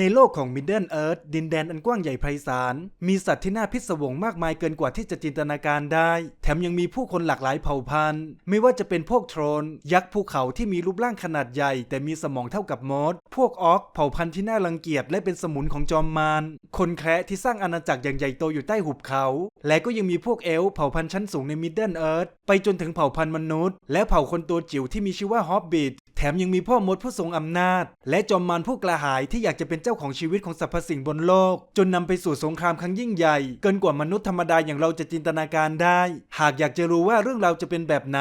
ในโลกของ Middle Earth ดินแดนอันกว้างใหญ่ไพศาล มีสัตว์ที่น่าพิศวงมากมายเกินกว่าที่จะจินตนาการได้ แถมยังมีผู้คนหลากหลายเผ่าพันธุ์ ไม่ว่าจะเป็นพวกโทรน ยักษ์ภูเขาที่มีรูปร่างขนาดใหญ่ แต่มีสมองเท่ากับมด พวกออกเผ่าพันธุ์ที่น่ารังเกียจและเป็นสมุนของจอมมาร คนแคระที่สร้างอาณาจักรอย่างใหญ่โตอยู่ใต้หุบเขา และก็ยังมีพวกเอลเผ่าพันธุ์ชั้นสูงใน Middle Earth ไปจนถึงเผ่าพันธุ์มนุษย์ และเผ่าคนตัวจิ๋วที่มีชื่อว่าฮอบบิท แถมยังมีพ่อมดผู้ทรงอำนาจ และจอมมารผู้กระหายที่อยากจะเป็นเจ้าของชีวิตของสรรพสิ่งบนโลก จนนำไปสู่สงครามครั้งยิ่งใหญ่ เกินกว่ามนุษย์ธรรมดาอย่างเราจะจินตนาการได้ หากอยากจะรู้ว่าเรื่องราวจะเป็นแบบไหน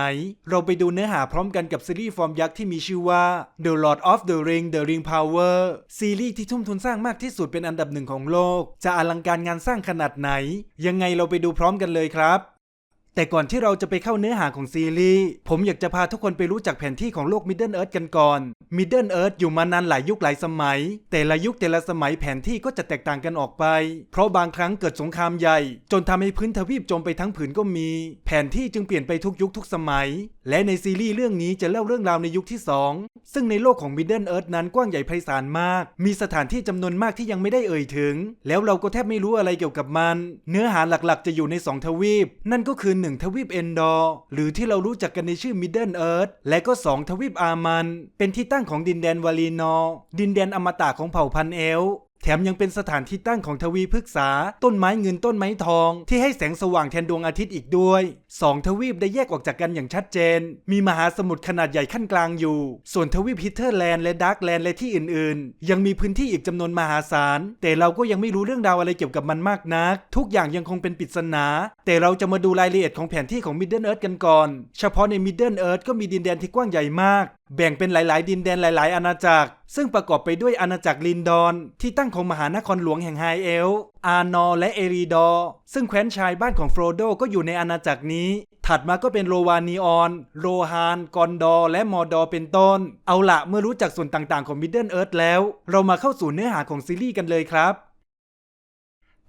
เราไปดูเนื้อหาพร้อมกันกับซีรีส์ฟอร์มยักษ์ที่มีชื่อว่า The Lord of the Ring The Ring Power ซีรีส์ที่ทุ่มทุนสร้างมากที่สุดเป็นอันดับหนึ่งของโลก จะอลังการงานสร้างขนาดไหน ยังไงเราไปดูพร้อมกันเลยครับ แต่ก่อนที่เราจะไปเข้าเนื้อหาของซีรีส์ ผมอยากจะพาทุกคนไปรู้จักแผนที่ของโลก Middle Earth กันก่อน Middle Earth อยู่มานานหลายยุคหลายสมัย แต่ละยุคแต่ละสมัยแผนที่ก็จะแตกต่างกันออกไป เพราะบางครั้งเกิดสงครามใหญ่ จนทำให้พื้นทวีปจมไปทั้งผืนก็มี แผนที่จึงเปลี่ยนไปทุกยุคทุกสมัย และในซีรีส์เรื่องนี้จะเล่าเรื่องราวในยุคที่ 2 ซึ่งในโลกของ Middle Earth นั้นกว้างใหญ่ไพศาลมาก มีสถานที่จำนวนมากที่ยังไม่ได้เอ่ยถึง แล้วเราก็แทบไม่รู้อะไรเกี่ยวกับมัน เนื้อหาหลักๆ จะอยู่ใน 2 ทวีป นั่นก็คือ1ทวีปเอนดอร์หรือที่เรารู้จักกันในชื่อมิดเดิลเอิร์ธและก็ 2 ทวีปอามัน เป็นที่ตั้งของดินแดนวาลีนอร์ดินแดนอมตะของเผ่าพันธุ์เอล แถมยังเป็นสถานที่ตั้งของทวีพฤกษา ต้นไม้เงินต้นไม้ทอง ที่ให้แสงสว่างแทนดวงอาทิตย์อีกด้วยสองทวีปได้แยกออกจากกันอย่างชัดเจน มีมหาสมุทรขนาดใหญ่ขั้นกลางอยู่ ส่วนทวีปฮิตเทอร์แลนด์และดาร์กแลนด์และที่อื่นๆ ยังมีพื้นที่อีกจำนวนมหาศาล แต่เราก็ยังไม่รู้เรื่องราวอะไรเกี่ยวกับมันมากนัก ทุกอย่างยังคงเป็นปริศนา แต่เราจะมาดูรายละเอียดของแผนที่ของ Middle Earth กันก่อน เฉพาะใน Middle Earth ก็มีดินแดนที่กว้างใหญ่มากแบ่งเป็นหลาย ๆ ดินแดนหลาย ๆ อาณาจักร ซึ่งประกอบไปด้วยอาณาจักรลินดอน ที่ตั้งของมหานครหลวงแห่งไฮเอล อานอและเอรีดอ ซึ่งแคว้นชายบ้านของโฟรโดก็อยู่ในอาณาจักรนี้ ถัดมาก็เป็นโรวานีออน โรฮาน กอนดอ และมอร์ดอเป็นต้น เอาละเมื่อรู้จักส่วนต่าง ๆ ของ Middle Earth แล้ว เรามาเข้าสู่เนื้อหาของซีรีส์กันเลยครับ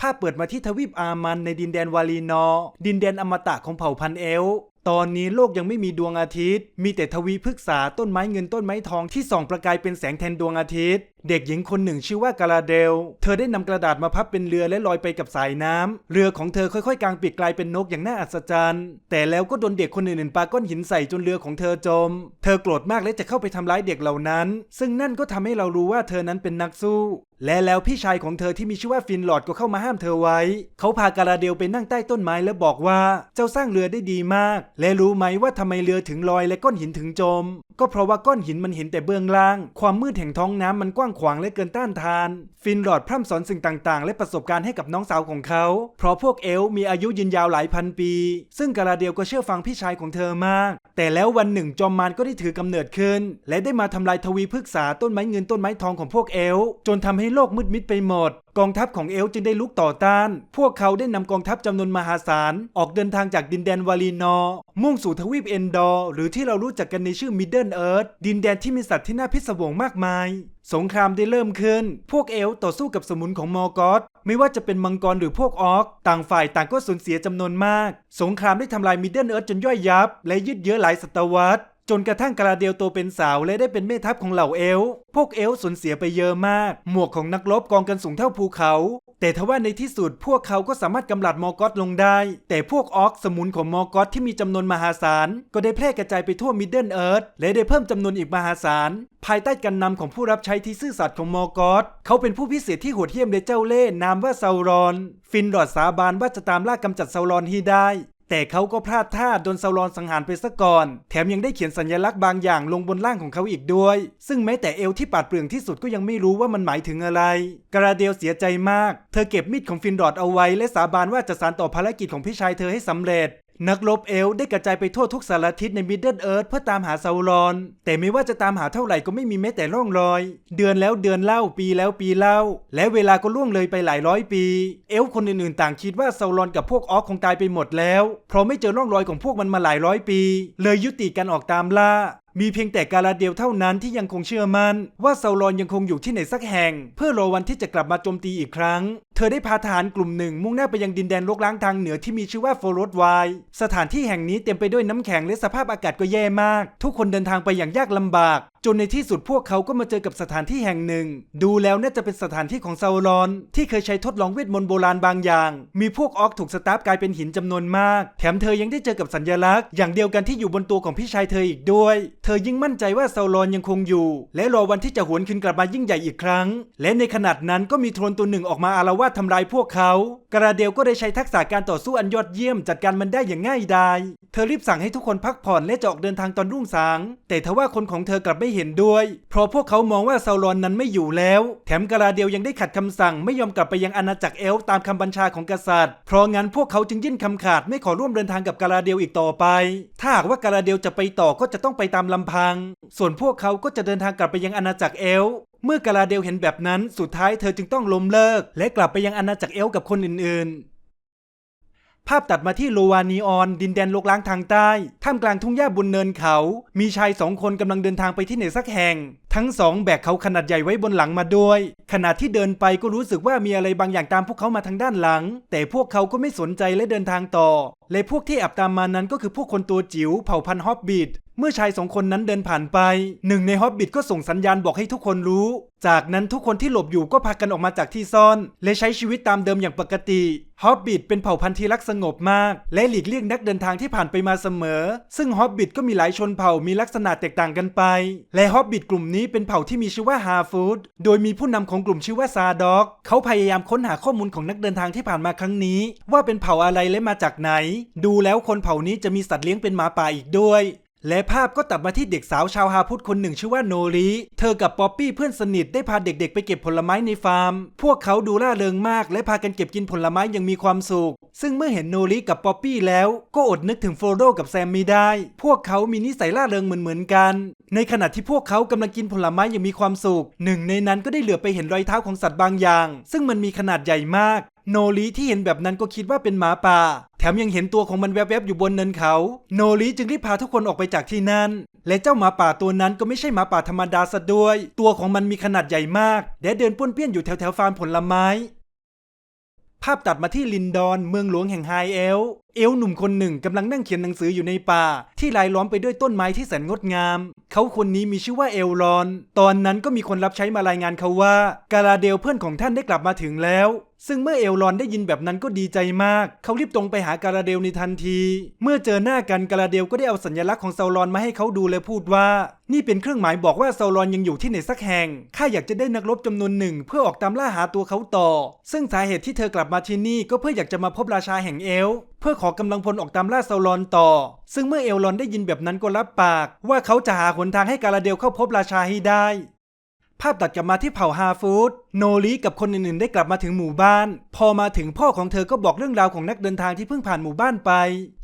ภาพเปิดมาที่ทวีปอามันในดินแดนวาลีนอ ดินแดนอมตะของเผ่าพันธุ์เอล ตอนนี้โลกยังไม่มีดวงอาทิตย์ มีแต่ทวีพฤกษาต้นไม้เงินต้นไม้ทองที่ส่องประกายเป็นแสงแทนดวงอาทิตย์ เด็กหญิงคนหนึ่งชื่อว่ากาลาเดล เธอได้นำกระดาษมาพับเป็นเรือและลอยไปกับสายน้ำเรือของเธอค่อยๆ กางปีกกลายเป็นนกอย่างน่าอัศจรรย์ แต่แล้วก็โดนเด็กคนอื่นๆปาก้อนหินใส่จนเรือของเธอจม เธอโกรธมากและจะเข้าไปทำร้ายเด็กเหล่านั้น ซึ่งนั่นก็ทำให้เรารู้ว่าเธอนั้นเป็นนักสู้และแล้วพี่ชายของเธอที่มีชื่อว่าฟินหลอดก็เข้ามาห้ามเธอไว้ เขาพากาลาเดลไปนั่งใต้ต้นไม้และบอกว่า เจ้าสร้างเรือได้ดีมาก และรู้ไหมว่าทำไมเรือถึงลอยและก้อนหินถึงจม ก็เพราะว่าก้อนหินมันเห็นแต่เบื้องล่าง ความมืดแห่งท้องน้ำมันกว้างขวางและเกินต้านทาน ฟินลอดพร่ำสอนสิ่งต่าง ๆ และประสบการณ์ให้กับน้องสาวของเขา เพราะพวกเอลมีอายุยืนยาวหลายพันปี ซึ่งกาลาเดียวก็เชื่อฟังพี่ชายของเธอมาก แต่แล้ววันหนึ่งจอมมารก็ได้ถือกำเนิดขึ้น และได้มาทำลายทวีพฤกษาต้นไม้เงินต้นไม้ทองของพวกเอลจนทำให้โลกมืดมิดไปหมด กองทัพของเอลจึงได้ลุกต่อต้าน พวกเขาได้นำกองทัพจำนวนมหาศาล ออกเดินทางจากดินแดนวาลีนอร์มุ่งสู่ทวีปเอนดอร์ หรือที่เรารู้จักกันในชื่อมิดเดิลเอิร์ธดินแดนที่มีสัตว์ที่น่าพิศวงมากมาย สงครามได้เริ่มขึ้น พวกเอลต่อสู้กับสมุนของมอร์กอสไม่ว่าจะเป็นมังกรหรือพวกออก ต่างฝ่ายต่างก็สูญเสียจำนวนมาก สงครามได้ทำลายมิดเดิลเอิร์ธจนย่อยยับ และยืดเยื้อหลายศตวรรษ จนกระทั่งกราเดียวโตเป็นสาวและได้เป็นแม่ทัพของเหล่าเอล พวกเอลสูญเสียไปเยอะมาก หมวกของนักรบกองกันสูงเท่าภูเขา แต่ทว่าในที่สุดพวกเขาก็สามารถกำลัดมอร์กอสลงได้ แต่พวกออกสมุนของมอร์กอสที่มีจำนวนมหาศาล ก็ได้แพร่กระจายไปทั่วมิดเดิลเอิร์ธและได้เพิ่มจำนวนอีกมหาศาล ภายใต้การนำของผู้รับใช้ที่ซื่อสัตย์ของมอร์กอสเขาเป็นผู้พิเศษที่โหดเหี้ยมในเจ้าเล่ห์นามว่าซารอน ฟินรอดสาบานว่าจะตามล่ากำจัดซารอนให้ได้ แต่เขาก็พลาดท่าโดนเซารอนสังหารไปซะก่อน แถมยังได้เขียนสัญลักษณ์บางอย่างลงบนร่างของเขาอีกด้วย ซึ่งแม้แต่เอลที่ปาดเปลืองที่สุดก็ยังไม่รู้ว่ามันหมายถึงอะไร กราเดลเสียใจมาก เธอเก็บมีดของฟินดอดเอาไว้และสาบานว่าจะสานต่อภารกิจของพี่ชายเธอให้สำเร็จ นักรบเอลได้กระจายไปทั่วทุกสารทิศในมิดเดิลเอิร์ธเพื่อตามหาเซาลอน แต่ไม่ว่าจะตามหาเท่าไหร่ก็ไม่มีแม้แต่ร่องรอย เดือนแล้วเดือนเล่าปีแล้วปีเล่า และเวลาก็ล่วงเลยไปหลายร้อยปี เอลคนอื่นๆ ต่างคิดว่าเซาลอนกับพวกออกคงตายไปหมดแล้ว เพราะไม่เจอร่องรอยของพวกมันมาหลายร้อยปี เลยยุติการออกตามล่า มีเพียงแต่กาลาเดียวเท่านั้นที่ยังคงเชื่อมั่นว่าเซาลอนยังคงอยู่ที่ไหนสักแห่ง เพื่อรอวันที่จะกลับมาโจมตีอีกครั้ง เธอได้พาทหารกลุ่มหนึ่งมุ่งหน้าไปยังดินแดนรกร้างทางเหนือที่มีชื่อว่าโฟโรดไวสถานที่แห่งนี้เต็มไปด้วยน้ำแข็งและสภาพอากาศก็แย่มาก ทุกคนเดินทางไปอย่างยากลำบาก จนในที่สุดพวกเขาก็มาเจอกับสถานที่แห่งหนึ่ง ดูแล้วน่าจะเป็นสถานที่ของซาลอน ที่เคยใช้ทดลองเวทมนต์โบราณบางอย่าง มีพวกออกถูกสตาฟกลายเป็นหินจำนวนมาก แถมเธอยังได้เจอกับสัญลักษณ์อย่างเดียวกันที่อยู่บนตัวของพี่ชายเธออีกด้วยเธอยิ่งมั่นใจว่าเซาลอนยังคงอยู่ และรอวันที่จะหวนคืนกลับมายิ่งใหญ่อีกครั้ง และในขณะนั้นก็มีโทรนตัวหนึ่งออกมาอารวาสทำลายพวกเขา กระเดลก็ได้ใช้ทักษะการต่อสู้อันยอดเยี่ยมจัดการมันได้อย่างง่ายดาย ธอรีบสั่งให้ทุกคนพักผ่อนและจะออกเดินทางตอนรุ่งสาง แต่ทว่าคนของเธอกลับไม่เห็นด้วย เพราะพวกเขามองว่าเซาลอนนั้นไม่อยู่แล้ว แถมกระเดลยังได้ขัดคำสั่งไม่ยอมกลับไปยังอาณาจักรเอลตามคำบัญชาของกษัตริย์ เพราะงั้นพวกเขาจึงยื่นคำขาดไม่ขอร่วมเดินทางกับกาลาเดลอีกต่อไป ถ้าหากว่ากาลาเดลจะไปต่อก็จะต้องไปตามลำพัง ส่วนพวกเขาก็จะเดินทางกลับไปยังอาณาจักรเอลเมื่อกาลาเดลเห็นแบบนั้น สุดท้ายเธอจึงต้องล้มเลิก และกลับไปยังอาณาจักรเอลกับคนอื่นๆ ภาพตัดมาที่โลวานีออน ดินแดนลกล้างทางใต้ ท่ามกลางทุ่งหญ้าบนเนินเขา มีชายสองคนกำลังเดินทางไปที่ไหนสักแห่ง ทั้งสองแบกเขาขนาดใหญ่ไว้บนหลังมาด้วย ขณะที่เดินไปก็รู้สึกว่ามีอะไรบางอย่างตามพวกเขามาทางด้านหลัง แต่พวกเขาก็ไม่สนใจและเดินทางต่อ และพวกที่แอบตามมานั้นก็คือพวกคนตัวจิ๋วเผ่าพันธุ์ฮอบบิท เมื่อชายสองคนนั้นเดินผ่านไป หนึ่งในฮอบบิทก็ส่งสัญญาณบอกให้ทุกคนรู้ จากนั้นทุกคนที่หลบอยู่ก็พากันออกมาจากที่ซ่อน และใช้ชีวิตตามเดิมอย่างปกติฮอบบิทเป็นเผ่าพันธุ์ที่รักสงบมาก และหลีกเลี่ยงนักเดินทางที่ผ่านไปมาเสมอ ซึ่งฮอบบิทก็มีหลายชนเผ่ามีลักษณะแตกต่างกันไป และฮอบบิทกลุ่มนี้เป็นเผ่าที่มีชื่อว่าฮาฟูดโดยมีผู้นำของกลุ่มชื่อว่าซาด็อก เขาพยายามค้นหาข้อมูลของนักเดินทางที่ผ่านมาครั้งนี้ ว่าเป็นเผ่าอะไรและมาจากไหน ดูแล้วคนเผ่านี้จะมีสัตว์เลี้ยงเป็นหมาป่าอีกด้วย และภาพก็ตัดมาที่เด็กสาวชาวฮาพุทคนหนึ่งชื่อว่าโนริ เธอกับป๊อปปี้เพื่อนสนิทได้พาเด็กๆ ไปเก็บผลไม้ในฟาร์ม พวกเขาดูร่าเริงมาก และพากันเก็บกินผลไม้อย่างมีความสุข ซึ่งเมื่อเห็นโนริกับป๊อปปี้แล้ว ก็อดนึกถึงโฟโดกับแซมไม่ได้ พวกเขามีนิสัยร่าเริงเหมือนๆกัน ในขณะที่พวกเขากำลังกินผลไม้อย่างมีความสุข หนึ่งในนั้นก็ได้เหลือไปเห็นรอยเท้าของสัตว์บางอย่าง ซึ่งมันมีขนาดใหญ่มาก โนริที่เห็นแบบนั้นก็คิดว่าเป็นหมาป่า แถมยังเห็นตัวของมันแวบๆอยู่บนเนินเขา โนริจึงรีบพาทุกคนออกไปจากที่นั่น และเจ้าหมาป่าตัวนั้นก็ไม่ใช่หมาป่าธรรมดาซะด้วย ตัวของมันมีขนาดใหญ่มากและเดินป้วนเปี้ยนอยู่แถวๆฟาร์มผลไม้ ภาพตัดมาที่ลินดอนเมืองหลวงแห่งไฮเอล เอลหนุ่มคนหนึ่งกำลังนั่งเขียนหนังสืออยู่ในป่า ที่รายล้อมไปด้วยต้นไม้ที่แสนงดงาม เขาคนนี้มีชื่อว่าเอลรอน ตอนนั้นก็มีคนรับใช้มารายงานเขาว่า กาลาเดลเพื่อนของท่านได้กลับมาถึงแล้ว ซึ่งเมื่อเอลรอนได้ยินแบบนั้นก็ดีใจมาก เขารีบตรงไปหากาลาเดลในทันที เมื่อเจอหน้ากันกาลาเดลก็ได้เอาสัญลักษณ์ของเซาลอนมาให้เขาดูและพูดว่า นี่เป็นเครื่องหมายบอกว่าเซาลอนยังอยู่ที่ไหนสักแห่งข้าอยากจะได้นักรบจำนวนหนึ่ง เพื่อออกตามล่าหาตัวเขาต่อ ซึ่งสาเหตุที่เธอกลับมาที่นี่ก็เพื่ออยากจะมาพบราชาแห่งเอลเพื่อขอกำลังพลออกตามล่าเซาลอนต่อ ซึ่งเมื่อเอลรอนได้ยินแบบนั้นก็รับปาก ว่าเขาจะหาหนทางให้กาลาเดลเข้าพบราชาให้ได้ ภาพตัดกลับมาที่เผ่าฮาฟูดโนริกับคนอื่นๆได้กลับมาถึงหมู่บ้าน พอมาถึงพ่อของเธอก็บอกเรื่องราวของนักเดินทางที่เพิ่งผ่านหมู่บ้านไป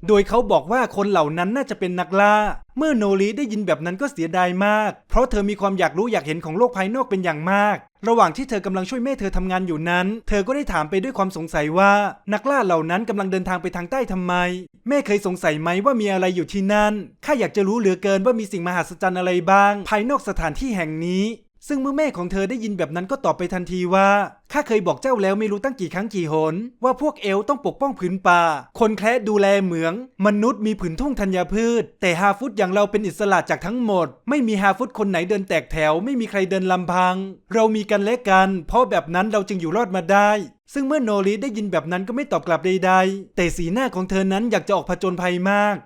โดยเขาบอกว่าคนเหล่านั้นน่าจะเป็นนักล่า เมื่อโนริได้ยินแบบนั้นก็เสียดายมาก เพราะเธอมีความอยากรู้อยากเห็นของโลกภายนอกเป็นอย่างมาก ระหว่างที่เธอกำลังช่วยแม่เธอทำงานอยู่นั้น เธอก็ได้ถามไปด้วยความสงสัยว่า นักล่าเหล่านั้นกำลังเดินทางไปทางใต้ทำไม แม่เคยสงสัยไหมว่ามีอะไรอยู่ที่นั่นข้าอยากจะรู้เหลือเกินว่ามีสิ่งมหัศจรรย์อะไรบ้าง ภายนอกสถานที่แห่งนี้ ซึ่งเมื่อแม่ของเธอได้ยินแบบนั้นก็ตอบไปทันทีว่า ข้าเคยบอกเจ้าแล้วไม่รู้ตั้งกี่ครั้งกี่หน ว่าพวกเอลต้องปกป้องผืนป่า คนแคระดูแลเหมือง มนุษย์มีผืนทุ่งธัญพืช แต่ฮาฟุตอย่างเราเป็นอิสระจากทั้งหมด ไม่มีฮาฟุตคนไหนเดินแตกแถว ไม่มีใครเดินลำพัง เรามีกันและกัน เพราะแบบนั้นเราจึงอยู่รอดมาได้ ซึ่งเมื่อโนริได้ยินแบบนั้นก็ไม่ตอบกลับใดๆ แต่สีหน้าของเธอนั้นอยากจะออกผจญภัยมาก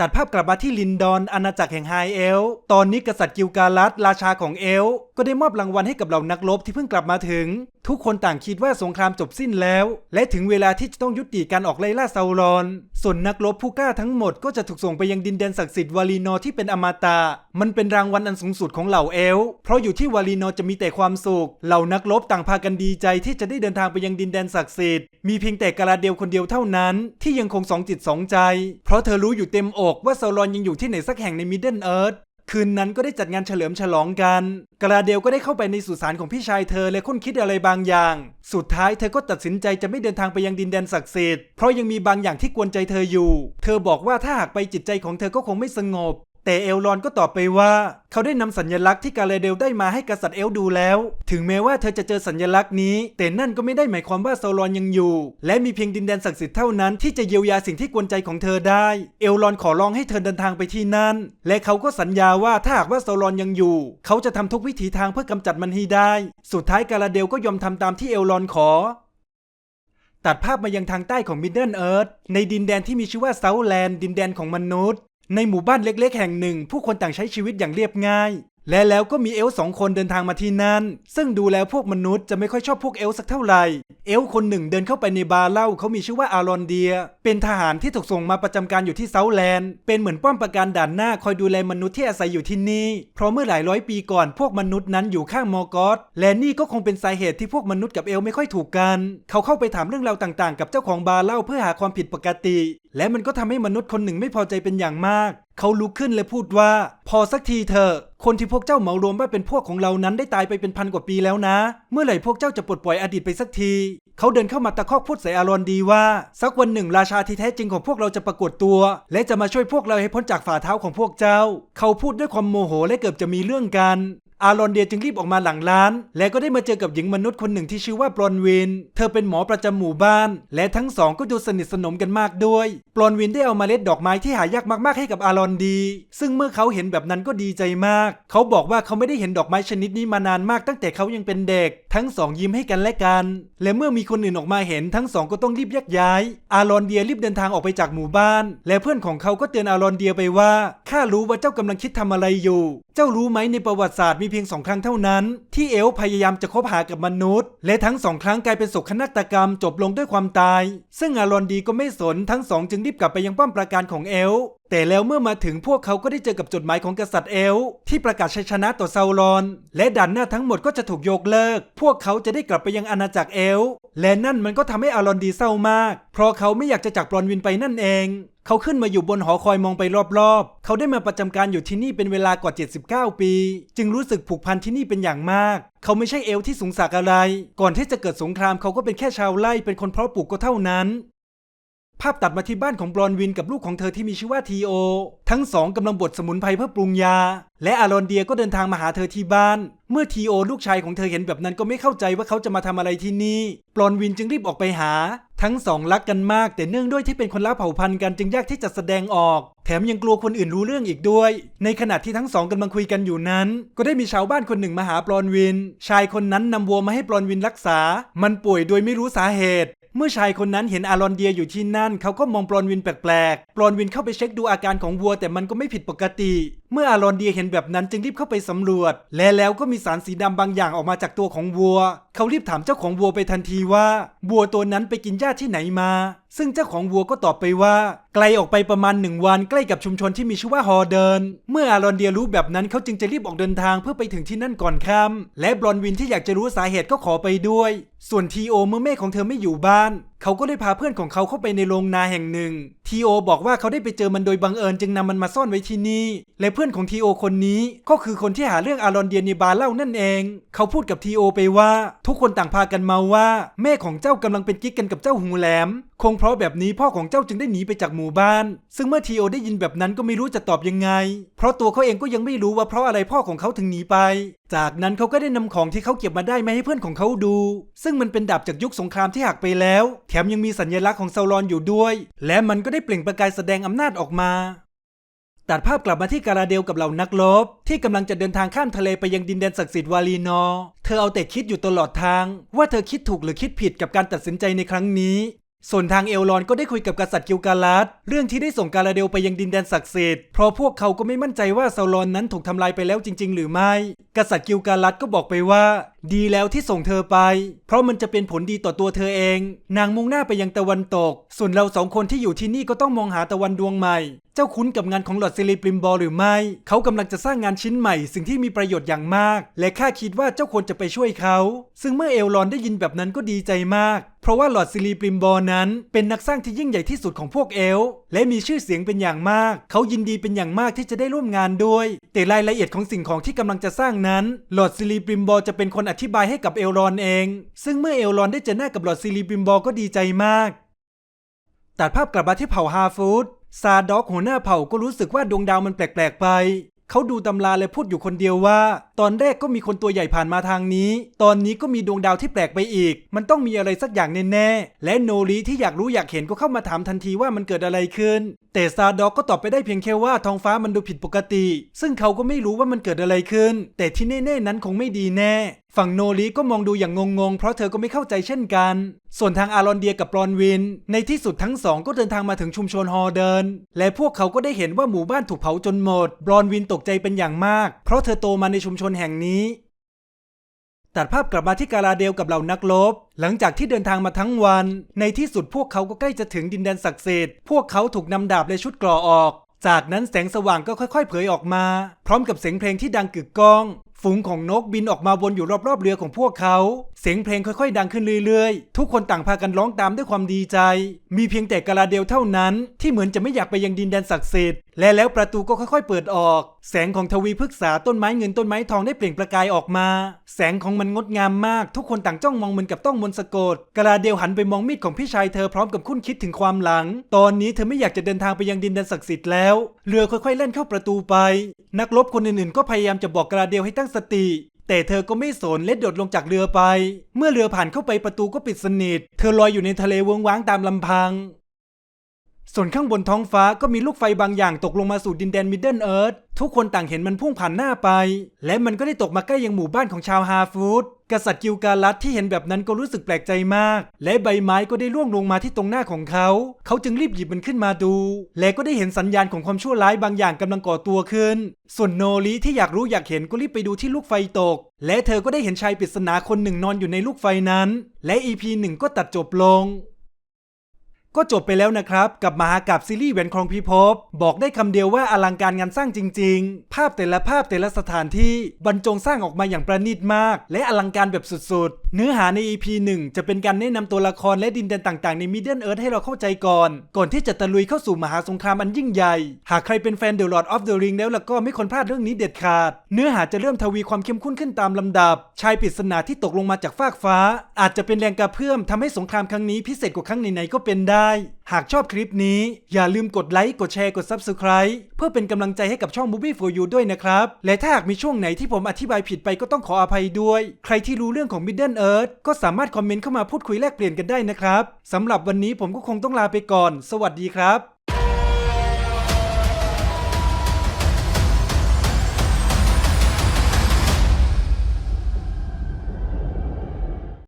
ตัดภาพกลับมาที่ลินดอนอาณาจักรแห่งไฮเอล ตอนนี้กษัตริย์กิลกาลัสราชาของเอลก็ได้มอบรางวัลให้กับเหล่านักรบที่เพิ่งกลับมาถึง ทุกคนต่างคิดว่าสงครามจบสิ้นแล้ว และถึงเวลาที่จะต้องยุติการออกไล่ล่าซาลอน ส่วนนักรบผู้กล้าทั้งหมดก็จะถูกส่งไปยังดินแดนศักดิ์สิทธิ์วาลีนอร์ที่เป็นอมตะมันเป็นรางวัลอันสูงสุดของเหล่าเอลเพราะอยู่ที่วาลีนอร์จะมีแต่ความสุข เหล่านักรบต่างพากันดีใจที่จะได้เดินทางไปยังดินแดนศักดิ์สิทธิ์มีเพียงแต่กาลาเดียวคนเดียวเท่านั้นที่ยังคงสองจิตสองใจ เพราะเธอรู้อยู่เต็มอกว่าซาลอนยังอยู่ที่ไหนสักแห่งในมิดเดิลเอิร์ธ คืนนั้นก็ได้จัดงานเฉลิมฉลองกัน กราเดลก็ได้เข้าไปในสุสานของพี่ชายเธอและค้นคิดอะไรบางอย่าง สุดท้ายเธอก็ตัดสินใจจะไม่เดินทางไปยังดินแดนศักดิ์สิทธิ์ เพราะยังมีบางอย่างที่กวนใจเธออยู่ เธอบอกว่าถ้าหากไปจิตใจของเธอก็คงไม่สงบ แต่เอลรอนก็ตอบไปว่า เขาได้นำสัญลักษณ์ที่กาเลเดลได้มาให้กษัตริย์เอลดูแล้ว ถึงแม้ว่าเธอจะเจอสัญลักษณ์นี้ แต่นั่นก็ไม่ได้หมายความว่าโซลอนยังอยู่ และมีเพียงดินแดนศักดิ์สิทธิ์เท่านั้นที่จะเยียวยาสิ่งที่กวนใจของเธอได้ เอลรอนขอร้องให้เธอเดินทางไปที่นั่น และเขาก็สัญญาว่าถ้าหากว่าโซลอนยังอยู่ เขาจะทำทุกวิถีทางเพื่อกำจัดมันให้ได้ สุดท้ายกาลาเดลก็ยอมทำตามที่เอลรอนขอตัดภาพมายังทางใต้ของมิดเดิลเอิร์ธในดินแดนที่มีชื่อว่าเซาแลนด์ดินแดนของมนุษย์ ในหมู่บ้านเล็กๆ แห่งหนึ่ง ผู้คนต่างใช้ชีวิตอย่างเรียบง่าย และแล้วก็มีเอลสองคนเดินทางมาที่นั่น ซึ่งดูแล้วพวกมนุษย์จะไม่ค่อยชอบพวกเอลสักเท่าไหร่ เอลคนหนึ่งเดินเข้าไปในบาร์เหล้าเขามีชื่อว่าอารอนเดีย เป็นทหารที่ถูกส่งมาประจำการอยู่ที่เซาแลนด์ เป็นเหมือนป้อมปราการด่านหน้าคอยดูแลมนุษย์ที่อาศัยอยู่ที่นี่ เพราะเมื่อหลายร้อยปีก่อนพวกมนุษย์นั้นอยู่ข้างมอร์กอสและนี่ก็คงเป็นสาเหตุที่พวกมนุษย์กับเอลไม่ค่อยถูกกัน เขาเข้าไปถามเรื่องราวต่างๆ กับเจ้าของบาร์เหล้าเพื่อหาความผิดปกติ และมันก็ทำให้มนุษย์คนหนึ่งไม่พอใจเป็นอย่างมาก เขาลุกขึ้นและพูดว่า พอสักทีเถอะ คนที่พวกเจ้าเหมารวมว่าเป็นพวกของเรานั้นได้ตายไปเป็นพันกว่าปีแล้วนะ เมื่อไหร่พวกเจ้าจะปลดปล่อยอดีตไปสักที เขาเดินเข้ามาตะคอกพูดใส่อารอนดีว่า สักวันหนึ่งราชาที่แท้จริงของพวกเราจะปรากฏตัว และจะมาช่วยพวกเราให้พ้นจากฝ่าเท้าของพวกเจ้า เขาพูดด้วยความโมโหและเกือบจะมีเรื่องกัน อารอนเดียจึงรีบออกมาหลังร้าน และก็ได้มาเจอกับหญิงมนุษย์คนหนึ่งที่ชื่อว่าปลอนวิน เธอเป็นหมอประจำหมู่บ้าน และทั้งสองก็ดูสนิทสนมกันมากด้วยปลอนวินได้เอามาเล็ดดอกไม้ที่หายากมากๆให้กับอารอนดี ซึ่งเมื่อเขาเห็นแบบนั้นก็ดีใจมาก เขาบอกว่าเขาไม่ได้เห็นดอกไม้ชนิดนี้มานานมากตั้งแต่เขายังเป็นเด็ก ทั้งสองยิ้มให้กันและกัน และเมื่อมีคนอื่นออกมาเห็นทั้งสองก็ต้องรีบแยกย้าย อารอนเดียรีบเดินทางออกไปจากหมู่บ้าน และเพื่อนของเขาก็เตือนอารอนเดียไปว่าข้ารู้ว่าเจ้ากำลังคิดทำอะไรอยู่ เจ้ารู้ไหมในประวัติศาสตร์มีเพียงสองครั้งเท่านั้น ที่เอลพยายามจะคบหากับมนุษย์ และทั้งสองครั้งกลายเป็นโศกนาฏกรรมจบลงด้วยความตาย ซึ่งอารอนดีก็ไม่สนทั้งสองจึงรีบกลับไปยังป้อมปราการของเอลแต่แล้วเมื่อมาถึงพวกเขาก็ได้เจอกับจดหมายของกษัตริย์เอลที่ประกาศชัยชนะต่อซาลอน และด่านหน้าทั้งหมดก็จะถูกยกเลิก พวกเขาจะได้กลับไปยังอาณาจักรเอลและนั่นมันก็ทำให้อารอนดีเศร้ามาก เพราะเขาไม่อยากจะจากปลอนวินไปนั่นเอง เขาขึ้นมาอยู่บนหอคอยมองไปรอบๆ เขาได้มาประจำการอยู่ที่นี่เป็นเวลากว่า 79 ปี จึงรู้สึกผูกพันที่นี่เป็นอย่างมาก เขาไม่ใช่เอลที่สูงสักอะไร ก่อนที่จะเกิดสงครามเขาก็เป็นแค่ชาวไร่เป็นคนเพาะปลูกก็เท่านั้น ภาพตัดมาที่บ้านของบรอนวินกับลูกของเธอที่มีชื่อว่าทีโอ ทั้งสองกำลังบดสมุนไพรเพื่อปรุงยา และอารอนเดียก็เดินทางมาหาเธอที่บ้าน เมื่อทีโอลูกชายของเธอเห็นแบบนั้นก็ไม่เข้าใจว่าเขาจะมาทำอะไรที่นี่ บรอนวินจึงรีบออกไปหา ทั้งสองรักกันมาก แต่เนื่องด้วยที่เป็นคนละเผ่าพันธุ์กันจึงยากที่จะแสดงออก แถมยังกลัวคนอื่นรู้เรื่องอีกด้วย ในขณะที่ทั้งสองกำลังคุยกันอยู่นั้น ก็ได้มีชาวบ้านคนหนึ่งมาหาปลอนวิน ชายคนนั้นนำวัวมาให้ปลอนวินรักษา มันป่วยโดยไม่รู้สาเหตุเมื่อชายคนนั้นเห็นอารอนเดียอยู่ที่นั่น เขาก็มองปลอนวินแปลกๆ ปลอนวินเข้าไปเช็คดูอาการของวัวแต่มันก็ไม่ผิดปกติ เมื่ออารอนเดียเห็นแบบนั้นจึงรีบเข้าไปสำรวจ และแล้วก็มีสารสีดำบางอย่างออกมาจากตัวของวัว เขารีบถามเจ้าของวัวไปทันทีว่าวัวตัวนั้นไปกินหญ้าที่ไหนมา ซึ่งเจ้าของวัวก็ตอบไปว่า ไกลออกไปประมาณหนึ่งวันใกล้กับชุมชนที่มีชื่อว่าฮอเดิน เมื่ออารอนเดียรู้แบบนั้นเขาจึงจะรีบออกเดินทางเพื่อไปถึงที่นั่นก่อนค่ำและบรอนวินที่อยากจะรู้สาเหตุก็ขอไปด้วย ส่วนทีโอเมื่อแม่ของเธอไม่อยู่บ้าน เขาก็ได้พาเพื่อนของเขาเข้าไปในโรงนาแห่งหนึ่ง ทีโอบอกว่าเขาได้ไปเจอมันโดยบังเอิญจึงนำมันมาซ่อนไว้ที่นี่ และเพื่อนของทีโอคนนี้ก็คือคนที่หาเรื่องอารอนเดียในบาร์เล่านั่นเอง เขาพูดกับทีโอไปว่า ทุกคนต่างพากันเมาว่า แม่ของเจ้ากำลังเป็นกิ๊กกันกับเจ้าหูแหลม คงเพราะแบบนี้พ่อของเจ้าจึงได้หนีไปจากหมู่บ้าน ซึ่งเมื่อทีโอได้ยินแบบนั้นก็ไม่รู้จะตอบยังไง เพราะตัวเขาเองก็ยังไม่รู้ว่าเพราะอะไรพ่อของเขาถึงหนีไปจากนั้นเขาก็ได้นำของที่เขาเก็บมาได้มาให้เพื่อนของเขาดู ซึ่งมันเป็นดาบจากยุคสงครามที่หักไปแล้ว แถมยังมีสัญลักษณ์ของซาลอนอยู่ด้วย และมันก็ได้เปล่งประกายแสดงอำนาจออกมาตัดภาพกลับมาที่การาเดลกับเหล่านักรบ ที่กำลังจะเดินทางข้ามทะเลไปยังดินแดนศักดิ์สิทธิ์วาลีนอ เธอเอาแต่คิดอยู่ตลอดทาง ว่าเธอคิดถูกหรือคิดผิดกับการตัดสินใจในครั้งนี้ ส่วนทางเอลรอนก็ได้คุยกับกษัตริย์กิลกาลัดเรื่องที่ได้ส่งการาเดลไปยังดินแดนศักดิ์สิทธิ์เพราะพวกเขาก็ไม่มั่นใจว่าซาลอนนั้นถูกทำลายไปแล้วจริง ๆ หรือไม่ กษัตริย์กิลกาลัดก็บอกไปว่า ดีแล้วที่ส่งเธอไป เพราะมันจะเป็นผลดีต่อตัวเธอเอง นางมุ่งหน้าไปยังตะวันตก ส่วนเราสองคนที่อยู่ที่นี่ก็ต้องมองหาตะวันดวงใหม่ เจ้าคุ้นกับงานของหลอดซิลิปริมบอลหรือไม่ เขากำลังจะสร้างงานชิ้นใหม่สิ่งที่มีประโยชน์อย่างมาก และข้าคิดว่าเจ้าควรจะไปช่วยเขา ซึ่งเมื่อเอลรอนได้ยินแบบนั้นก็ดีใจมาก เพราะว่าหลอดซิลิปริมบอลนั้น เป็นนักสร้างที่ยิ่งใหญ่ที่สุดของพวกเอล และมีชื่อเสียงเป็นอย่างมาก เขายินดีเป็นอย่างมากที่จะได้ร่วมงานด้วย แต่รายละเอียดของสิ่งของที่กำลังจะสร้างนั้นหลอดซิลิปริมบอลจะเป็นคนอธิบายให้กับเอลรอนเอง ซึ่งเมื่อเอลรอนได้เจอหน้ากับหลอดซิลิปริมบอลก็ดีใจมากตัดภาพกลับมาที่เผ่าฮาฟูด ซาด็อกหัวหน้าเผ่าก็รู้สึกว่าดวงดาวมันแปลกๆไป เขาดูตำราและพูดอยู่คนเดียวว่า ตอนแรกก็มีคนตัวใหญ่ผ่านมาทางนี้ ตอนนี้ก็มีดวงดาวที่แปลกไปอีก มันต้องมีอะไรสักอย่างแน่ๆ และโนริที่อยากรู้อยากเห็นก็เข้ามาถามทันทีว่ามันเกิดอะไรขึ้น แต่ซาด็อกก็ตอบไปได้เพียงแค่ว่าท้องฟ้ามันดูผิดปกติ ซึ่งเขาก็ไม่รู้ว่ามันเกิดอะไรขึ้น แต่ที่แน่ๆนั้นคงไม่ดีแน่ ฝั่งโนริก็มองดูอย่างงงๆ เพราะเธอก็ไม่เข้าใจเช่นกัน ส่วนทางอารอนเดียกับปรอนวิน ในที่สุดทั้งสองก็เดินทางมาถึงชุมชนฮอเดิน และพวกเขาก็ได้เห็นว่าหมู่บ้านถูกเผาจนหมด บรอนวินตกใจเป็นอย่างมาก เพราะเธอโตมาในชุมชนแห่งนี้ ตัดภาพกลับมาที่กาลาเดลกับเหล่านักรบหลังจากที่เดินทางมาทั้งวัน ในที่สุดพวกเขาก็ใกล้จะถึงดินแดนศักดิ์สิทธิ์ พวกเขาถูกนำดาบและชุดกราะออกจากนั้นแสงสว่างก็ค่อยๆ เผยออกมา พร้อมกับเสียงเพลงที่ดังกึกก้อง ฝูงของนกบินออกมาวนอยู่รอบๆเรือของพวกเขา เสียงเพลงค่อยๆ ดังขึ้นเรื่อยๆ ทุกคนต่างพากันร้องตามด้วยความดีใจ มีเพียงแต่กาลาเดลเท่านั้น ที่เหมือนจะไม่อยากไปยังดินแดนศักดิ์สิทธิ์ และแล้วประตูก็ค่อยๆ เปิดออก แสงของทวีพฤกษาต้นไม้เงินต้นไม้ทองได้เปล่งประกายออกมา แสงของมันงดงามมาก ทุกคนต่างจ้องมองเหมือนกับต้องมนต์สะกดกาลาเดลหันไปมองมีดของพี่ชายเธอพร้อมกับคุ้นคิดถึงความหลัง ตอนนี้เธอไม่อยากจะเดินทางไปยังดินแดนศักดิ์สิทธิ์แล้ว เรือค่อยๆเล่นเข้าประตูไป นักรบคนอื่นๆ ก็พยายามจะบอกกาลาเดลให้ตั้งสติแต่เธอก็ไม่สนและโดดลงจากเรือไป เมื่อเรือผ่านเข้าไปประตูก็ปิดสนิท เธอลอยอยู่ในทะเลเวงว้างตามลำพัง ส่วนข้างบนท้องฟ้าก็มีลูกไฟบางอย่างตกลงมาสู่ดินแดนมิดเดิลเอิร์ธทุกคนต่างเห็นมันพุ่งผ่านหน้าไป และมันก็ได้ตกมาใกล้ยังหมู่บ้านของชาวฮาฟูดกษัตริย์กิลกาลัดที่เห็นแบบนั้นก็รู้สึกแปลกใจมาก และใบไม้ก็ได้ร่วงลงมาที่ตรงหน้าของเขา เขาจึงรีบหยิบมันขึ้นมาดู และก็ได้เห็นสัญญาณของความชั่วร้ายบางอย่างกำลังก่อตัวขึ้น ส่วนโนริที่อยากรู้อยากเห็นก็รีบไปดูที่ลูกไฟตก และเธอก็ได้เห็นชายปริศนาคนหนึ่งนอนอยู่ในลูกไฟนั้น และ EP หนึ่งก็ตัดจบลง ก็จบไปแล้วนะครับ กับมหากาบซีรีส์แหวนครองพิภพ บอกได้คำเดียวว่าอลังการงานสร้างจริง ๆ ภาพแต่ละภาพแต่ละสถานที่บรรจงสร้างออกมาอย่างประณีตมาก และอลังการแบบสุดๆ เนื้อหาใน EP 1 จะเป็นการแนะนำตัวละครและดินแดนต่างๆใน Middle Earth ให้เราเข้าใจก่อน ก่อนที่จะตะลุยเข้าสู่มหาสงครามอันยิ่งใหญ่ หากใครเป็นแฟน The Lord of the Ring แล้วล่ะก็ไม่ควรพลาดเรื่องนี้เด็ดขาด เนื้อหาจะเริ่มทวีความเข้มข้นขึ้นตามลำดับ ชายปริศนาที่ตกลงมาจากฟากฟ้า อาจจะเป็นแรงกระเพื่อมทำให้สงครามครั้งนี้พิเศษกว่าครั้งไหนๆก็เป็นได้หากชอบคลิปนี้อย่าลืมกดไลค์ กดแชร์ กด Subscribe เพื่อเป็นกำลังใจให้กับช่อง Movie for You ด้วยนะครับ และถ้าหากมีช่วงไหนที่ผมอธิบายผิดไปก็ต้องขออภัยด้วย ใครที่รู้เรื่องของ Middle Earth ก็สามารถคอมเมนต์เข้ามาพูดคุยแลกเปลี่ยนกันได้นะครับสำหรับวันนี้ผมก็คงต้องลาไปก่อน สวัสดีครับ